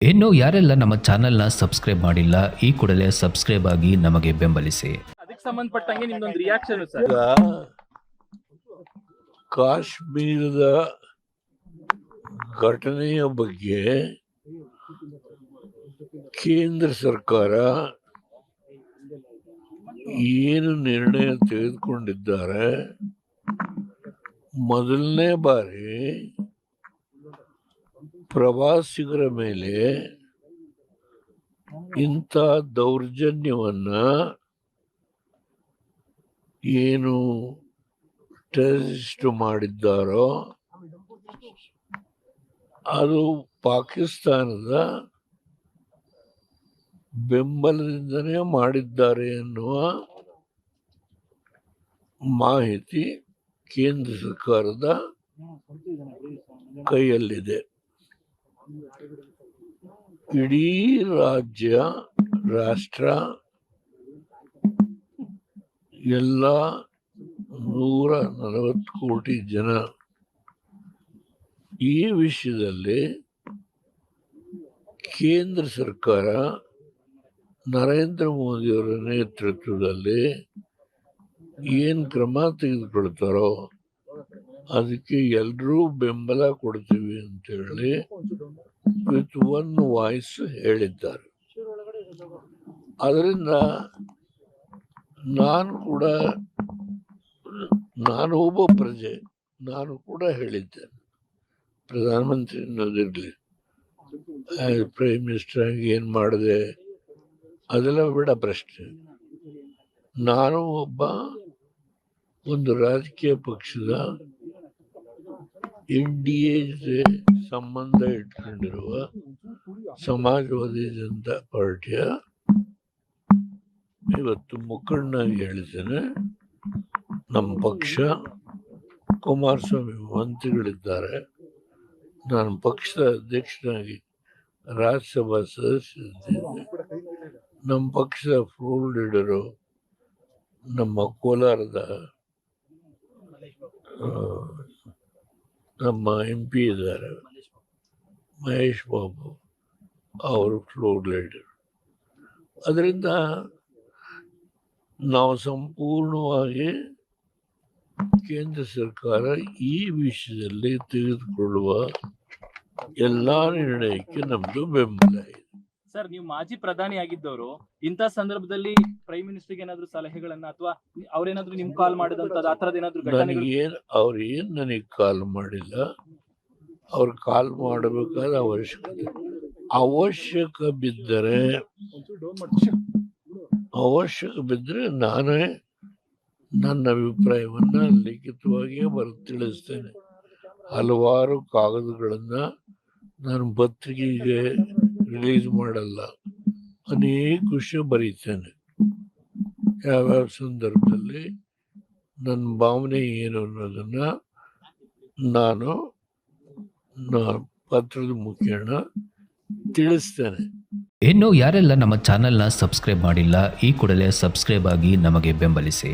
ಇನ್ನು ಯಾರೆಲ್ಲ ನಮ್ಮ ಚಾನೆಲ್ನ ಸಬ್ಸ್ಕ್ರೈಬ್ ಮಾಡಿಲ್ಲ ಈ ಕೂಡಲೇ ಸಬ್ಸ್ಕ್ರೈಬ್ ಆಗಿ ನಮಗೆ ಬೆಂಬಲಿಸಿ. ಅದಕ್ಕೆ ಸಂಬಂಧಪಟ್ಟಂಗೆ ನಿಮ್ದೊಂದು ರಿಯಾಕ್ಷನ್ ಸರ್. ಕಾಶ್ಮೀರದ ಘಟನೆಯ ಬಗ್ಗೆ ಕೇಂದ್ರ ಸರ್ಕಾರ ಏನು ನಿರ್ಣಯ ತೆಗೆದುಕೊಂಡಿದ್ದಾರೆ? ಮೊದಲನೇ ಬಾರಿ ಪ್ರವಾಸಿಗರ ಮೇಲೆ ಇಂಥ ದೌರ್ಜನ್ಯವನ್ನ ಏನು ಟೆರರಿಸ್ಟ್ ಮಾಡಿದ್ದಾರೋ, ಅದು ಪಾಕಿಸ್ತಾನದ ಬೆಂಬಲದಿಂದನೇ ಮಾಡಿದ್ದಾರೆ ಎನ್ನುವ ಮಾಹಿತಿ ಕೇಂದ್ರ ಸರ್ಕಾರದ ಕೈಯಲ್ಲಿದೆ. ಇಡೀ ರಾಜ್ಯ, ರಾಷ್ಟ್ರ, ಎಲ್ಲ ನೂರ ನಲವತ್ತು ಕೋಟಿ ಜನ ಈ ವಿಷಯದಲ್ಲಿ ಕೇಂದ್ರ ಸರ್ಕಾರ ನರೇಂದ್ರ ಮೋದಿಯವರ ನೇತೃತ್ವದಲ್ಲಿ ಏನು ಕ್ರಮ ತೆಗೆದುಕೊಳ್ತಾರೋ ಅದಕ್ಕೆ ಎಲ್ಲರೂ ಬೆಂಬಲ ಕೊಡ್ತೀವಿ. ಅಂತೇಳಿ ವಿತ್ ಒನ್ ವಾಯ್ಸ್ ಹೇಳಿದ್ದಾರೆ. ಅದರಿಂದ ನಾನು ಕೂಡ ನಾನು ಒಬ್ಬ ಪ್ರಜೆ ನಾನು ಕೂಡ ಹೇಳಿದ್ದೇನೆ. ಪ್ರಧಾನಮಂತ್ರಿ ಅನ್ನೋದಿರಲಿ ಪ್ರೈಮ್ ಮಿನಿಸ್ಟರ್ ಆಗಿ ಏನು ಮಾಡಿದೆ ಅದೆಲ್ಲ ಬಿಡ ಪ್ರಶ್ನೆ. ನಾನು ಒಬ್ಬ ಒಂದು ರಾಜಕೀಯ ಪಕ್ಷದ ಎನ್ ಡಿ ಎ ಸಂಬಂಧ ಇಟ್ಕೊಂಡಿರುವ ಸಮಾಜವಾದಿ ಜನತಾ ಪಾರ್ಟಿಯ ಇವತ್ತು ಮುಖಂಡನಾಗಿ ಹೇಳಿದ್ದೇನೆ. ನಮ್ಮ ಪಕ್ಷ ಕುಮಾರಸ್ವಾಮಿ ಮಂತ್ರಿಗಳಿದ್ದಾರೆ. ನಾನು ಪಕ್ಷದ ಅಧ್ಯಕ್ಷನಾಗಿ ರಾಜ್ಯಸಭಾ ಸದಸ್ಯರಿದ್ದೇನೆ. ನಮ್ಮ ಪಕ್ಷದ ಫ್ಲೋರ್ ಲೀಡರು ನಮ್ಮ ಕೋಲಾರದ ನಮ್ಮ ಎಂ ಪಿ ಇದ್ದಾರೆ. ಮಹೇಶ್ ಬಾಬು ಅವರು ಫ್ಲೋರ್ ಲೀಡರ್ ಅದರಿಂದ ನಾವು ಸಂಪೂರ್ಣವಾಗಿ ಕೇಂದ್ರ ಸರ್ಕಾರ ಈ ವಿಷಯದಲ್ಲಿ ತೆಗೆದುಕೊಳ್ಳುವ ಎಲ್ಲ ನಿರ್ಣಯಕ್ಕೆ ನಮ್ಮದು ಬೆಂಬಲ ಸರ್ ನೀವು ಮಾಜಿ ಪ್ರಧಾನಿ ಆಗಿದ್ದವರು ಇಂತ ಸಂದರ್ಭದಲ್ಲಿ ಪ್ರೈಮ್ ಮಿನಿಸ್ಟರ್ಗೆ ಏನಾದ್ರು ಸಲಹೆಗಳನ್ನ ಅಥವಾ ಅವ್ರೇನಾದ್ರು ನಿಮ್ ಕಾಲ್ ಮಾಡಿದಂತದ್ದು ಆ ತರದ್ ಏನಾದ್ರು ಘಟನೆಗಳು ನನಗೇನು ಅವ್ರು ಏನ್ ನನಗೆ ಕಾಲ್ ಮಾಡಿಲ್ಲ. ಅವ್ರು ಕಾಲ್ ಮಾಡಬೇಕಾದ ಅವಶ್ಯಕತೆ. ಅವಶ್ಯಕ ಬಿದ್ದರೆ ಅವಶ್ಯಕ ಬಿದ್ದರೆ ನಾನೇ ನನ್ನ ಅಭಿಪ್ರಾಯವನ್ನ ಲಿಖಿತವಾಗಿಯೇ ಬರ ತಿಳಿಸ್ತೇನೆ. ಹಲವಾರು ಕಾಗದಗಳನ್ನ ನಾನು ಪತ್ರಿಕೆಗೆ ರಿಲೀಸ್ ಮಾಡಲ್ಲ. ಅನೇಕ ವಿಷಯ ಬರೀತೇನೆ. ಯಾವ್ಯಾವ ಸಂದರ್ಭದಲ್ಲಿ ನನ್ನ ಭಾವನೆ ಏನು ಅನ್ನೋದನ್ನ ನಾನು ಪತ್ರದ ಮುಖೇನ ತಿಳಿಸ್ತೇನೆ. ಇನ್ನು ಯಾರೆಲ್ಲ ನಮ್ಮ ಚಾನೆಲ್ನ ಸಬ್ಸ್ಕ್ರೈಬ್ ಮಾಡಿಲ್ಲ, ಈ ಕೂಡಲೇ ಸಬ್ಸ್ಕ್ರೈಬ್ ಆಗಿ ನಮಗೆ ಬೆಂಬಲಿಸಿ.